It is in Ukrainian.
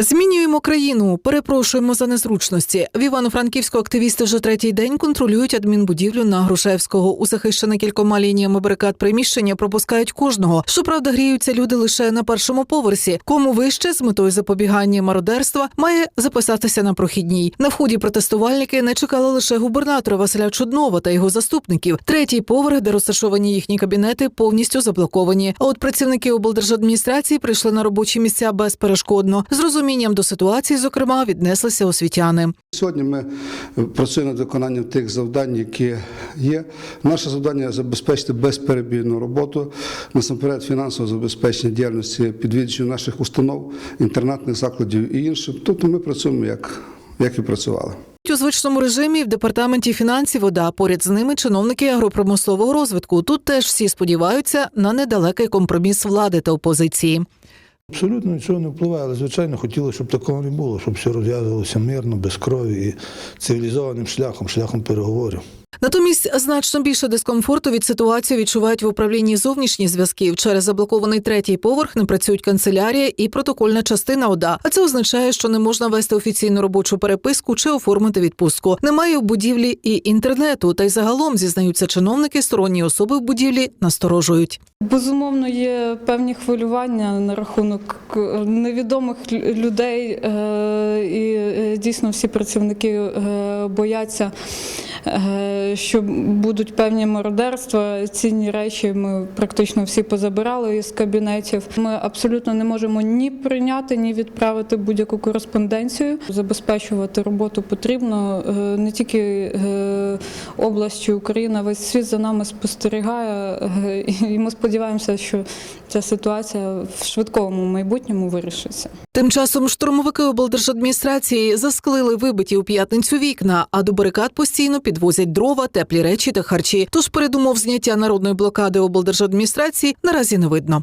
Змінюємо країну, перепрошуємо за незручності. В Івано-Франківську активісти вже третій день контролюють адмінбудівлю на Грушевського. У захищене кількома лініями барикад приміщення пропускають кожного. Щоправда, гріються люди лише на першому поверсі. Кому вище з метою запобігання мародерства має записатися на прохідній. На вході протестувальники не чекали лише губернатора Василя Чуднова та його заступників. Третій поверх, де розташовані їхні кабінети, повністю заблоковані. А от працівники облдержадміністрації прийшли на робочі місця безперешкодно. З розумінням до ситуації, зокрема, віднеслися освітяни. Сьогодні ми працюємо над виконанням тих завдань, які є. Наше завдання забезпечити безперебійну роботу, насамперед фінансове забезпечення діяльності підвідувачів наших установ, інтернатних закладів і інших. Тобто ми працюємо як, як і працювали. У звичному режимі в департаменті фінансів ОДА поряд з ними чиновники агропромислового розвитку. Тут теж всі сподіваються на недалекий компроміс влади та опозиції. Абсолютно нічого не впливає, але звичайно хотілося, щоб такого не було, щоб все розв'язувалося мирно, без крові і цивілізованим шляхом, шляхом переговорів. Натомість значно більше дискомфорту від ситуації відчувають в управлінні зовнішніх зв'язків. Через заблокований третій поверх не працюють канцелярія і протокольна частина ОДА. А це означає, що не можна вести офіційну робочу переписку чи оформити відпустку. Немає в будівлі і інтернету. Та й загалом зізнаються чиновники, сторонні особи в будівлі насторожують. Безумовно, є певні хвилювання на рахунок е, невідомих людей, е, і е, дійсно всі працівники бояться, що будуть певні мародерства. Цінні речі ми практично всі позабирали із кабінетів. Ми абсолютно не можемо ні прийняти, ні відправити будь-яку кореспонденцію. Забезпечувати роботу потрібно е, не тільки е, областю Україна, весь світ за нами спостерігає, е, і ми сподіваємося, що ця ситуація в швидкому майбутньому вирішиться. Тим часом штурмовики облдержадміністрації засклили вибиті у п'ятницю вікна, а до барикад постійно підвозять дрова, теплі речі та харчі. Тож передумов зняття народної блокади облдержадміністрації наразі не видно.